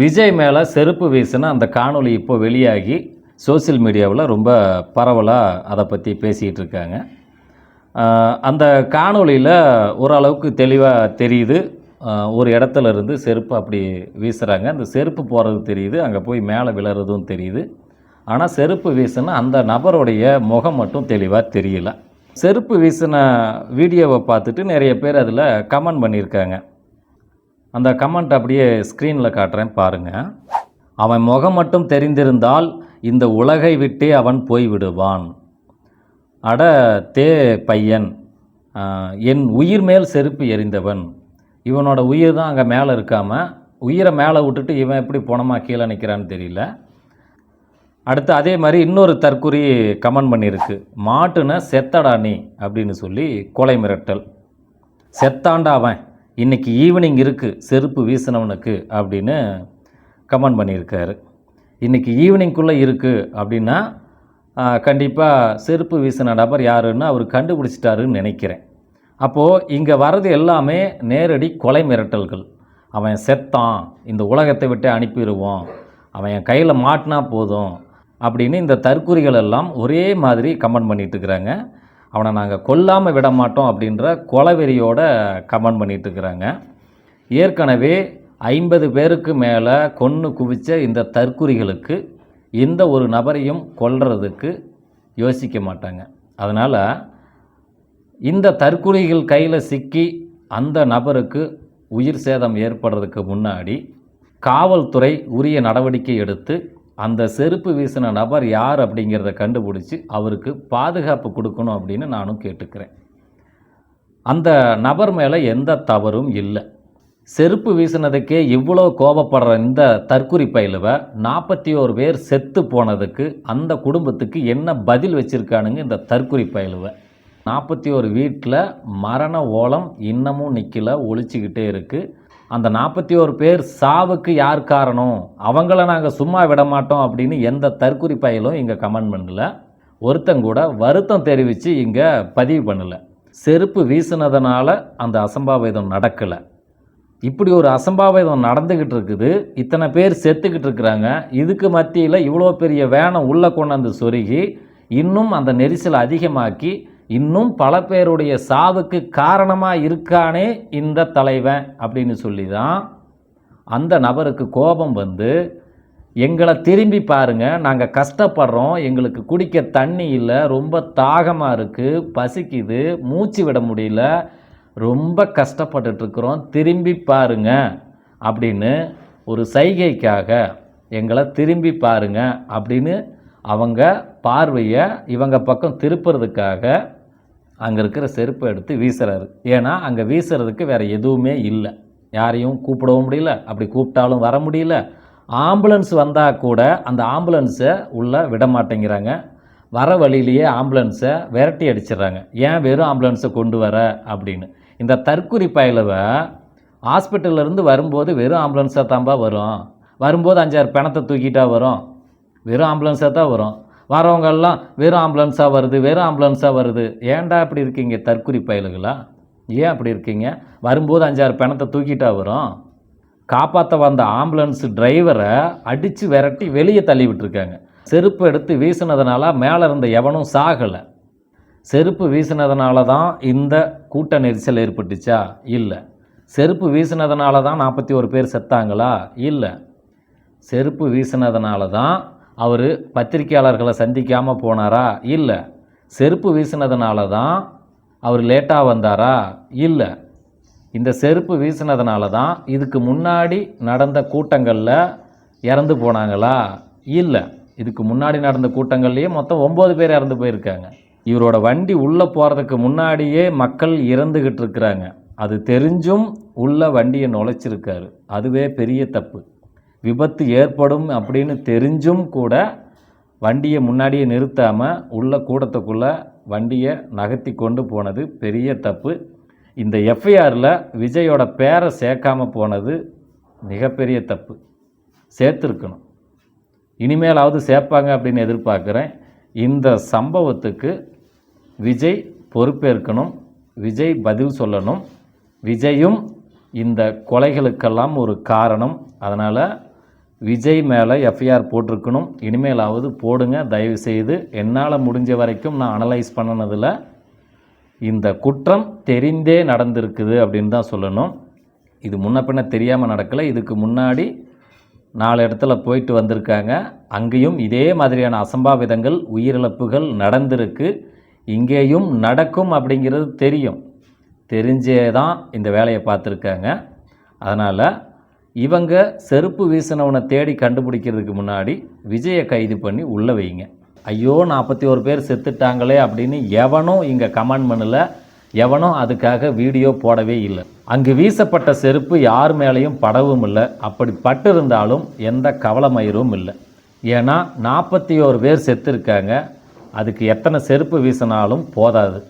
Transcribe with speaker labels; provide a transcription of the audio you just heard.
Speaker 1: விஜய் மேலே செருப்பு வீசின அந்த காணொளி இப்போ வெளியாகி சோஷியல் மீடியாவில் ரொம்ப பரவலாக அதை பற்றி பேசிக்கிட்டு இருக்காங்க. அந்த காணொளியில் ஓரளவுக்கு தெளிவாக தெரியுது. ஒரு இடத்துல இருந்து செருப்பு அப்படி வீசுகிறாங்க அந்த செருப்பு போகிறது தெரியுது அங்கே போய் மேலே விழுறதும் தெரியுது. ஆனால் செருப்பு வீசுனா அந்த நபருடைய முகம் மட்டும் தெளிவாக தெரியல. செருப்பு வீசின வீடியோவை பார்த்துட்டு நிறைய பேர் அதில் கமெண்ட் பண்ணியிருக்காங்க. அந்த கமெண்ட் அப்படியே ஸ்க்ரீனில் காட்டுறேன் பாருங்கள் அவன் முகம் மட்டும் தெரிந்திருந்தால் இந்த உலகை விட்டே அவன் போய் விடுவான் அட தே பையன் என் உயிர் மேல் செருப்பு எறிந்தவன். இவனோட உயிர் தான் அங்கே மேலே இருக்காமல் உயிரை மேலே விட்டுட்டு இவன் எப்படி போனமா கீழே நிற்கிறான்னு தெரியல. அடுத்து அதே மாதிரி இன்னொரு தற்குறி கமெண்ட் பண்ணியிருக்கு. மாட்டுன செத்தடா நீ அப்படின்னு சொல்லி கொலை மிரட்டல். செத்தாண்டா அவன். இன்றைக்கி ஈவினிங் இருக்குது செருப்பு வீசினவனுக்கு அப்படின்னு கமெண்ட் பண்ணியிருக்காரு. இன்னைக்கு ஈவினிங்குள்ளே இருக்குது அப்படின்னா கண்டிப்பாக செருப்பு வீசின நபர் யாருன்னு அவர் கண்டுபிடிச்சிட்டாருன்னு நினைக்கிறேன். அப்போது இங்கே வர்றது எல்லாமே நேரடி கொலை மிரட்டல்கள். அவன் செத்தான் இந்த உலகத்தை விட்டு அனுப்பிடுவோம் அவன் என் கையில் மாட்டினா போதும் அப்படின்னு இந்த தற்குறிகள் எல்லாம் ஒரே மாதிரி கமெண்ட் பண்ணிகிட்டு இருக்கிறாங்க. அவனை நாங்கள் கொல்லாமல் விட மாட்டோம் அப்படின்ற கொலவெறியோட கமெண்ட் பண்ணிட்டு இருக்கிறாங்க. ஏற்கனவே ஐம்பது பேருக்கு மேலே கொன்று குவிச்ச இந்த தற்குறிகளுக்கு எந்த ஒரு நபரையும் கொல்றதுக்கு யோசிக்க மாட்டாங்க. அதனால் இந்த தற்குறிகள் கையில் சிக்கி அந்த நபருக்கு உயிர் சேதம் ஏற்படுறதுக்கு முன்னாடி காவல்துறை உரிய நடவடிக்கை எடுத்து அந்த செருப்பு வீசின நபர் யார் அப்படிங்கிறத கண்டுபிடிச்சி அவருக்கு பாதுகாப்பு கொடுக்கணும் அப்படின்னு நானும் கேட்டுக்கிறேன். அந்த நபர் மேலே எந்த தவறும் இல்லை. செருப்பு வீசினதுக்கே இவ்வளோ கோபப்படுற இந்த தற்குறி பயிலுவ நாற்பத்தி ஓரு பேர் செத்து போனதுக்கு அந்த குடும்பத்துக்கு என்ன பதில் வச்சுருக்கானுங்க இந்த தற்குறி பயிலுவ நாற்பத்தி ஒரு வீட்டில் மரண ஓலம் இன்னமும் நிற்கல ஒழிச்சிக்கிட்டே இருக்குது அந்த நாற்பத்தி ஓரு பேர் சாவுக்கு யார் காரணம்? அவங்கள நாங்கள் சும்மா விட மாட்டோம் அப்படின்னு எந்த தற்குறி பயலும் இங்கே கமெண்ட் பண்ணல. ஒருத்தங்கூட வருத்தம் தெரிவித்து இங்கே பதிவு பண்ணலை. செருப்பு வீசினதுனால அந்த அசம்பாவிதம் நடக்கலை. இப்படி ஒரு அசம்பாவிதம் நடந்துக்கிட்டு இருக்குது. இத்தனை பேர் செத்துக்கிட்டு இருக்கிறாங்க. இதுக்கு மத்தியில் இவ்வளோ பெரிய வேனம் உள்ளே கொண்டாந்து சொருகி இன்னும் அந்த நெரிசல் அதிகமாக்கி இன்னும் பல பேருடைய சாவுக்கு காரணமாக இருக்கானே இந்த தலைவன் அப்படின்னு சொல்லி தான் அந்த நபருக்கு கோபம் வந்து எங்களை திரும்பி பாருங்கள் நாங்கள் கஷ்டப்படுறோம் எங்களுக்கு குடிக்க தண்ணி இல்லை ரொம்ப தாகமாக இருக்குது பசிக்குது மூச்சு விட முடியல ரொம்ப கஷ்டப்பட்டுட்டுருக்குறோம் திரும்பி பாருங்க அப்படின்னு ஒரு சைகைக்காக எங்களை திரும்பி பாருங்க அப்படின்னு அவங்க பார்வையை இவங்க பக்கம் திருப்புறதுக்காக அங்கே இருக்கிற செருப்பை எடுத்து வீசுறாரு. ஏன்னா அங்கே வீசுறதுக்கு வேறு எதுவுமே இல்லை. யாரையும் கூப்பிடவும் முடியல. அப்படி கூப்பிட்டாலும் வர முடியல. ஆம்புலன்ஸ் வந்தால் கூட அந்த ஆம்புலன்ஸை உள்ளே விட மாட்டேங்கிறாங்க. வர வழியிலேயே ஆம்புலன்ஸை விரட்டி அடிச்சிடுறாங்க. ஏன் வெறும் ஆம்புலன்ஸை கொண்டு வர அப்படின்னு. இந்த தற்குறி பயலவ ஹாஸ்பிட்டல்லேருந்து வரும்போது வெறும் ஆம்புலன்ஸாக தான்பா வரும்? வரும்போது அஞ்சாறு பிணத்தை தூக்கிட்டா வரும்? வெறும் ஆம்புலன்ஸாக தான் வரும். வரவங்கெல்லாம் வெறும் ஆம்புலன்ஸாக வருது வெறும் ஆம்புலன்ஸாக வருது. ஏன்டா இப்படி இருக்கீங்க? தற்குறி பயலுகளா? ஏன் அப்படி இருக்கீங்க? வரும்போது அஞ்சாறு பிணத்தை தூக்கிட்டா வரும். காப்பாற்ற வந்த ஆம்புலன்ஸ் டிரைவரை அடித்து விரட்டி வெளியே தள்ளி விட்டுருக்காங்க. செருப்பு எடுத்து வீசினதுனால மேலே இருந்த எவனும் சாகலை. செருப்பு வீசினதுனால தான் இந்த கூட்ட நெரிசல் ஏற்பட்டுச்சா? இல்லை. செருப்பு வீசினதுனால தான் நாற்பத்தி ஒரு பேர் செத்தாங்களா? இல்லை. செருப்பு வீசினதுனால தான் அவர் பத்திரிக்கையாளர்களை சந்திக்காமல் போனாரா? இல்லை. செருப்பு வீசினதுனால தான் அவர் லேட்டாக வந்தாரா? இல்லை. இந்த செருப்பு வீசினதுனால தான் இதுக்கு முன்னாடி நடந்த கூட்டங்களில் இறந்து போனாங்களா? இல்லை. இதுக்கு முன்னாடி நடந்த கூட்டங்கள்லேயே மொத்தம் ஒம்பது பேர் இறந்து போயிருக்காங்க. இவரோட வண்டி உள்ளே போகிறதுக்கு முன்னாடியே மக்கள் இறந்துக்கிட்டு இருக்கிறாங்க. அது தெரிஞ்சும் உள்ள வண்டியை நுழைச்சிருக்காரு. அதுவே பெரிய தப்பு. விபத்து ஏற்படும் அப்படின்னு தெரிஞ்சும் கூட வண்டியை முன்னாடியே நிறுத்தாமல் உள்ள கூடத்துக்குள்ளே வண்டியை நகர்த்தி கொண்டு போனது பெரிய தப்பு. இந்த எஃப்ஐஆரில் விஜயோட பேரை சேர்க்காம போனது மிகப்பெரிய தப்பு. சேர்த்துருக்கணும். இனிமேலாவது சேர்ப்பாங்க அப்படின்னு எதிர்பார்க்குறேன். இந்த சம்பவத்துக்கு விஜய் பொறுப்பேற்கணும். விஜய் பதில் சொல்லணும். விஜயும் இந்த கொலைகளுக்கெல்லாம் ஒரு காரணம். அதனால் விஜய் மேலே எஃப்ஐஆர் போட்டிருக்கணும். இனிமேலாவது போடுங்க. தயவு செய்து என்னால் முடிஞ்ச வரைக்கும் நான் அனலைஸ் பண்ணினதில் இந்த குற்றம் தெரிந்தே நடந்திருக்குது அப்படின்னு தான் சொல்லணும். இது முன்ன பின்ன தெரியாமல் நடக்கலை. இதுக்கு முன்னாடி நாலு இடத்துல போயிட்டு வந்திருக்காங்க. அங்கேயும் இதே மாதிரியான அசம்பாவிதங்கள் உயிரிழப்புகள் நடந்திருக்கு. இங்கேயும் நடக்கும் அப்படிங்கிறது தெரியும். தெரிஞ்சே தான் இந்த வேலையை பார்த்துருக்காங்க. அதனால் இவங்க செருப்பு வீசினவனை தேடி கண்டுபிடிக்கிறதுக்கு முன்னாடி விஜயை கைது பண்ணி உள்ளே வைங்க. ஐயோ நாற்பத்தி ஒரு பேர் செத்துட்டாங்களே அப்படின்னு எவனும் இங்கே கமெண்ட் பண்ணல. எவனும் அதுக்காக வீடியோ போடவே இல்லை. அங்கு வீசப்பட்ட செருப்பு யார் மேலேயும் படவும் இல்லை. அப்படி பட்டிருந்தாலும் எந்த கவலமயிரும் இல்லை. ஏன்னா நாற்பத்தி ஓரு பேர் செத்துருக்காங்க. அதுக்கு எத்தனை செருப்பு வீசினாலும் போதாது.